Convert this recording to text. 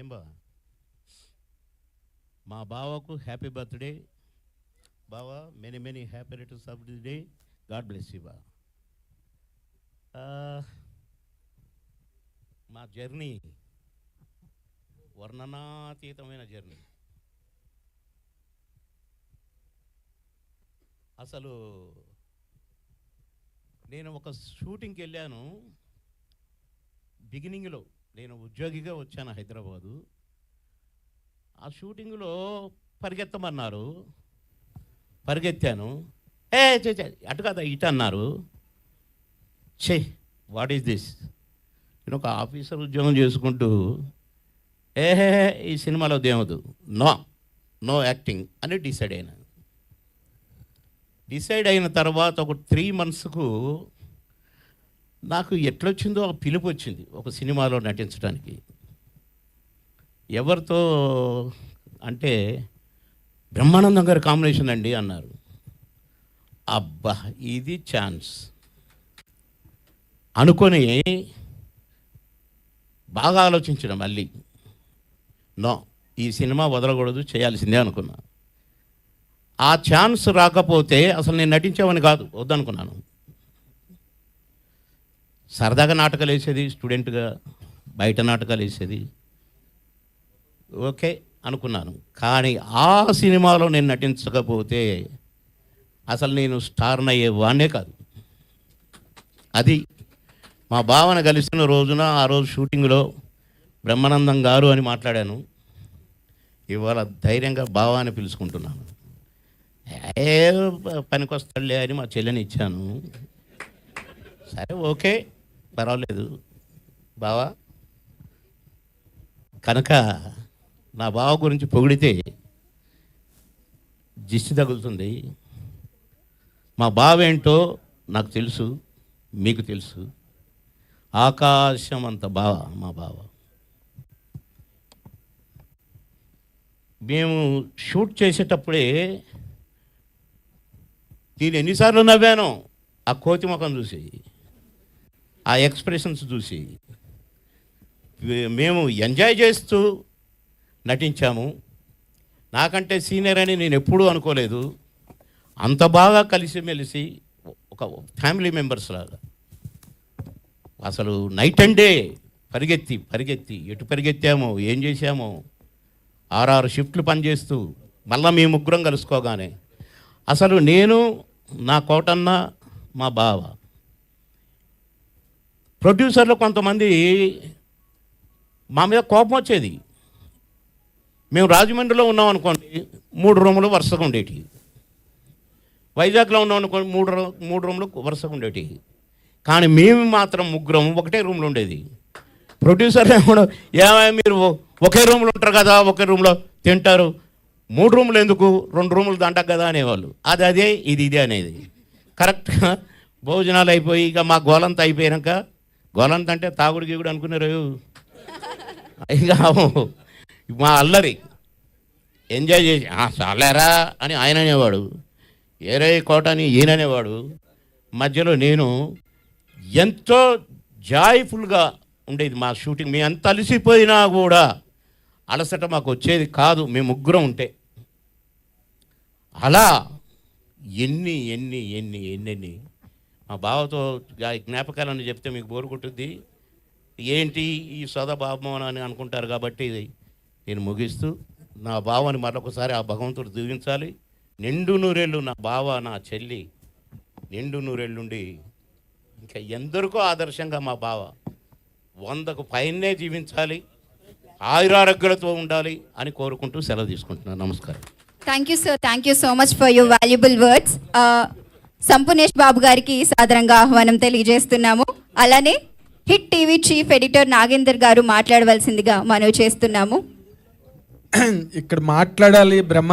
ఏం బా మా బావకు హ్యాపీ బర్త్డే. బావ many many happy returns of the day God bless you బా మా జర్నీ వర్ణనాతీతమైన జర్నీ. అసలు నేను ఒక షూటింగ్కి వెళ్ళాను. బిగినింగ్లో నేను ఉద్యోగిగా వచ్చాను హైదరాబాదు. ఆ షూటింగ్లో పరిగెత్తమన్నారు. పరిగెత్తాను. ఏ చే అటు కదా ఇటు అన్నారు. చే వాట్ ఈస్ దిస్ నేను ఒక ఆఫీసర్ ఉద్యోగం చేసుకుంటూ ఏహే ఈ సినిమాలో దేవదు? నో నో యాక్టింగ్ అని డిసైడ్ అయినా. డిసైడ్ అయిన తర్వాత ఒక త్రీ మంత్స్కు నాకు ఎట్లొచ్చిందో ఒక పిలుపు వచ్చింది ఒక సినిమాలో నటించడానికి ఎవరితో అంటే బ్రహ్మానందం గారి కాంబినేషన్ అండి అన్నారు. అబ్బా ఇది ఛాన్స్. అనుకొని బాగా ఆలోచించడం మళ్ళీ. నో ఈ సినిమా వదలకూడదు చేయాల్సిందే అనుకున్నా. ఆ ఛాన్స్ రాకపోతే అసలు నేను నటించామని కాదు వద్దనుకున్నాను. సరదాగా నాటకాలు వేసేది స్టూడెంట్గా బయట నాటకాలు వేసేది. ఓకే అనుకున్నాను. కానీ ఆ సినిమాలో నేను నటించకపోతే అసలు నేను స్టార్న్ అయ్యేవాడినే కాదు. అది మా భావన కలిసిన రోజున ఆ రోజు షూటింగ్లో బ్రహ్మానందం గారు అని మాట్లాడాను. ఇవాళ ధైర్యంగా భావాన్ని పిలుచుకుంటున్నాను. ఏ పనికొస్తాడులే అని మా చెల్లెని ఇచ్చాను. సరే ఓకే. పర్వాలేదు. బావా కనుక నా బావ గురించి పొగిడితే దిష్టి తగులుతుంది. మా బావ ఏంటో నాకు తెలుసు మీకు తెలుసు. ఆకాశం అంత బావ మా బావ. మేము షూట్ చేసేటప్పుడే నేను ఎన్నిసార్లు నవ్వాను ఆ కోతి ముఖం చూసి. ఆ ఎక్స్ప్రెషన్స్ చూసి మేము ఎంజాయ్ చేస్తూ నటించాము. నాకంటే సీనియర్ అని నేను ఎప్పుడూ అనుకోలేదు. అంత బాగా కలిసిమెలిసి ఒక ఫ్యామిలీ మెంబర్స్ లాగా. అసలు నైట్ అండ్ డే పరిగెత్తి పరిగెత్తి ఎటు పరిగెత్తామో ఏం చేశామో ఆరారు షిఫ్ట్లు పనిచేస్తూ మళ్ళీ మీ ముగ్గురం కలుసుకోగానే అసలు నేను నా కోటన్న మా బావ ప్రొడ్యూసర్లు కొంతమంది మా మీద కోపం వచ్చేది. మేము రాజమండ్రిలో ఉన్నాం అనుకోండి మూడు రూములు వరుసగా ఉండేటి వైజాగ్లో ఉన్నాం అనుకోండి మూడు రూ- మూడు రూములు వరుసగా ఉండేటి కానీ మేము మాత్రం ముగ్గురం ఒకటే రూమ్లో ఉండేది. ప్రొడ్యూసర్లు ఏమో ఏమైనా మీరు ఒకే రూమ్లో ఉంటారు కదా ఒకే రూమ్లో తింటారు. మూడు రూములు ఎందుకు? రెండు రూములు దంటకు కదా అనేవాళ్ళు. అది అదే ఇది ఇదే అనేది. కరెక్ట్గా భోజనాలు అయిపోయి ఇక మా గోలంతా అయిపోయాక గోలంత అంటే తాగుడు గీగుడు అనుకున్నారు? ఇంకా మా అల్లరి. ఎంజాయ్ చేసి "ఆ, చాలేరా అని ఆయన అనేవాడు. ఏరే కోట అని ఈయన అనేవాడు. మధ్యలో నేను ఎంతో జాయ్ఫుల్గా ఉండేది మా షూటింగ్. మేము ఎంత అలసిపోయినా కూడా అలసట మాకు వచ్చేది కాదు. మేము ముగ్గురం ఉంటే. అలా ఎన్ని ఎన్ని ఎన్ని ఎన్నెన్ని మా బావతో జ్ఞాపకాలను చెప్తే మీకు బోరు కొట్టుద్ది. ఏంటి ఈ సదాభావం అని అనుకుంటారు కాబట్టి నేను ముగిస్తూ నా బావని మరొకసారి ఆ భగవంతుడు దీవించాలి. నిండు నూరేళ్ళు నా బావ నా చెల్లి నిండు నూరేళ్ళుండి ఇంకా ఎందరికో ఆదర్శంగా మా బావ వందకు పైనే జీవించాలి. ఆయురారోగ్యాలతో ఉండాలి అని కోరుకుంటూ సెలవు తీసుకుంటున్నాను. నమస్కారం. Thank you sir thank you so much for your valuable words Sampoornesh Babu గారికి సాదరంగా ఆహ్వానం తెలియజేస్తున్నాము. అలానే hit TV chief editor Nagender గారు మాట్లాడవలసిందిగా మనవి చేస్తున్నాము. ఇక్కడ మాట్లాడాలి బ్రహ్మ